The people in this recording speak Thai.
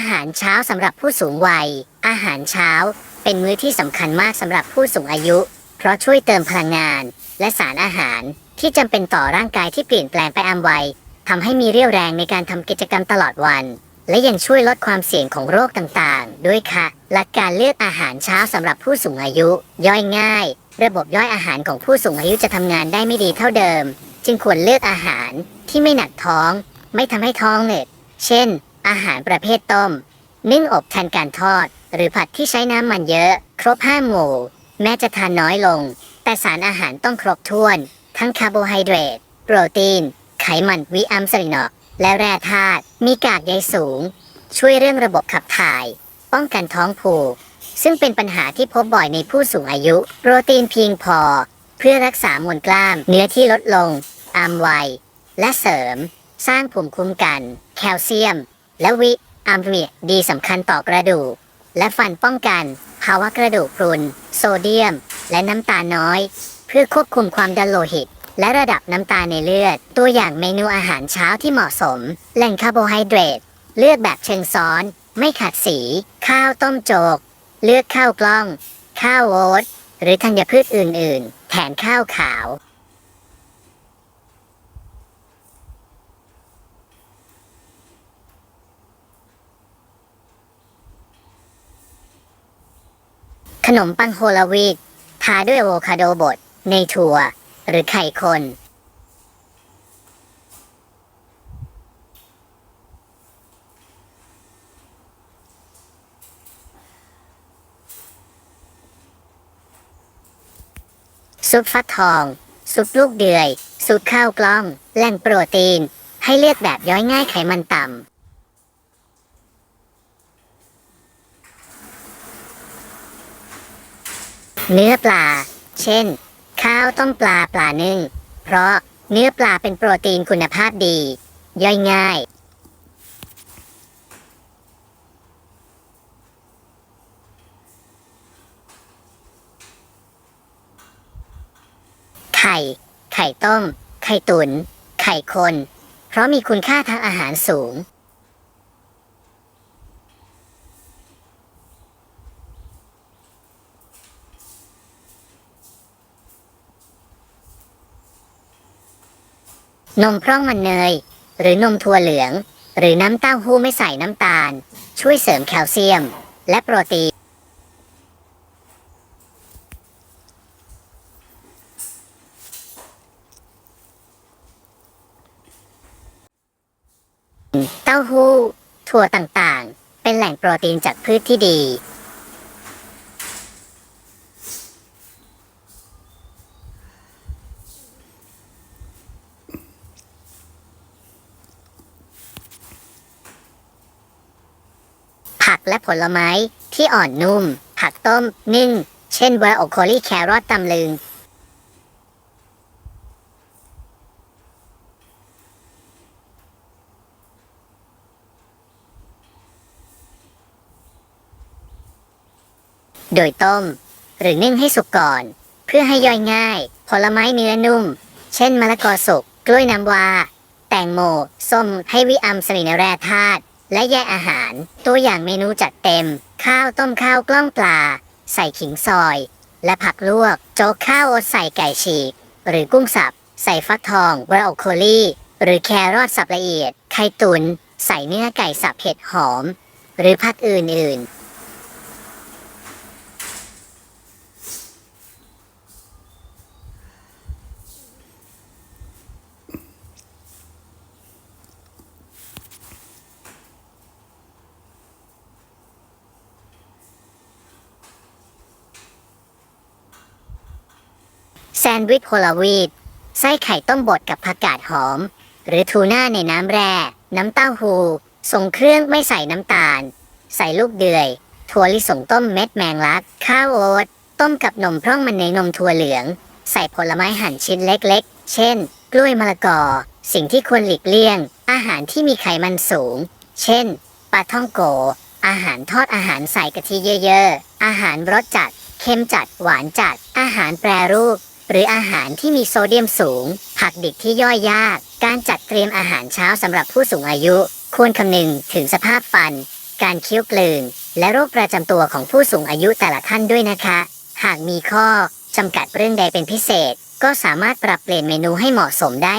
อาหารเช้าสำหรับผู้สูงวัย อาหารเช้า เป็นมื้อที่สำคัญมากสำหรับผู้สูงอายุ เพราะช่วยเติมพลังงาน และสารอาหารที่จำเป็นต่อร่างกายที่เปลี่ยนแปลงไปอามวัยทำให้มีเรี่ยวแรงในการทำกิจกรรมตลอดวัน และยังช่วยลดความเสี่ยงของโรคต่างๆ ด้วยค่ะ หลักการเลือกอาหารเช้าสำหรับผู้สูงอายุ ย่อยง่าย ระบบย่อยอาหารของผู้สูงอายุจะทำงานได้ไม่ดีเท่าเดิม จึงควรเลือกอาหารที่ไม่หนักท้อง ไม่ทำให้ท้องเหน็ดเช่น อาหารประเภทต้ม นึ่งอบแทนการทอด หรือผัดที่ใช้น้ำมันเยอะ ครบห้าหมู่ แม้จะทานน้อยลง แต่สารอาหารต้องครบถ้วน ทั้งคาร์โบไฮเดรตโปรตีน ไขมันวิอัมสลินอลและแร่ธาตุมีกากใยสูง ช่วยเรื่องระบบขับถ่าย ป้องกันท้องผูก ซึ่งเป็นปัญหาที่พบบ่อยในผู้สูงอายุ โปรตีนเพียงพอ เพื่อรักษามวลกล้าม เนื้อที่ลดลงอามวัย และเสริม สร้างภูมิคุ้มกัน แคลเซียม และวิอัมเมียดีสำคัญต่อกระดูก และฟันป้องกัน ภาวะกระดูกพรุน โซเดียม และน้ำตาลน้อย เพื่อควบคุมความดันโลหิต และระดับน้ำตาลในเลือด ตัวอย่างเมนูอาหารเช้าที่เหมาะสม แหล่งคาร์โบไฮเดรตเลือกแบบเชิงซ้อน ไม่ขัดสี ข้าวต้มโจก เลือกข้าวกล้อง ข้าวโอ๊ตหรือธัญพืชอื่น ๆ แทนข้าวขาว นมปังโฮลวีตทาด้วยอะโวคาโดบดในถั่ว หรือไข่คน ซุปฟักทอง ซุปลูกเดือย ซุปข้าวกล้อง แหล่งโปรตีน ให้เลือกแบบย่อยง่ายไขมันต่ำ เนื้อปลา เช่น ข้าวต้มปลาปลานึ่ง เพราะเนื้อปลาเป็นโปรตีนคุณภาพดี ย่อยง่าย ไข่ ไข่ต้ม ไข่ตุน๋นไข่คน เพราะมีคุณค่าทางอาหารสูง นมพร่องมันเนย หรือนมถั่วเหลือง หรือน้ำเต้าหู้ไม่ใส่น้ำตาล ช่วยเสริมแคลเซียม และโปรตีน เต้าหู้ ถั่วต่างๆ เป็นแหล่งโปรตีนจากพืชที่ดี และผลไม้ที่อ่อนนุ่ม ผักต้ม นึ่ง เช่นบรอโคลีแครอทตำลึง โดยต้ม หรือนึ่งให้สุกก่อน เพื่อให้ย่อยง่าย ผลไม้เนื้อนุ่ม เช่นมะละกอสุก กล้วยน้ำว้าแตงโม ส้ม ให้วิอัมสลินแร่ธาตุ และแยกอาหาร ตัวอย่างเมนูจัดเต็ม ข้าวต้มข้าวกล้องปลา ใส่ขิงซอย และผักลวก โจ๊กข้าวอตใส่ไก่ฉีก หรือกุ้งสับ ใส่ฟักทองบรอกโคลีหรือแครอทสับละเอียด ไข่ตุน๋นใส่เนื้อไก่สับเผ็ดหอม หรือผัดอื่นๆ นด์วิชโพลาวีตไส้ไข่ต้มบดกับผักกาดหอม หรือทูน่าในน้ำแร่ น้ำเต้าหู้ทรงเครื่องไม่ใส่น้ำตาล ใส่ลูกเดือย ถั่วลิสงต้มเม็ดแมงลัก ข้าวโอ๊ตต้มกับนมพร่องมันในนมถั่วเหลือง ใส่ผลไม้หั่นชิ้นเล็กๆ เช่น กล้วยมะละกอ สิ่งที่ควรหลีกเลี่ยง อาหารที่มีไขมันสูง เช่นปลาท่องโก อาหารทอดอาหารใส่กะทิเยอะๆ อาหารรสจัด เค็มจัด หวานจัด อาหารแปรรูป หรืออาหารที่มีโซเดียมสูง ผักดิบที่ย่อยยาก การจัดเตรียมอาหารเช้าสำหรับผู้สูงอายุ ควรคำนึงถึงสภาพฟัน การเคี้ยวกลืน และโรคประจำตัวของผู้สูงอายุแต่ละท่านด้วยนะคะ หากมีข้อจำกัดเรื่องใดเป็นพิเศษ ก็สามารถปรับเปลี่ยนเมนูให้เหมาะสมได้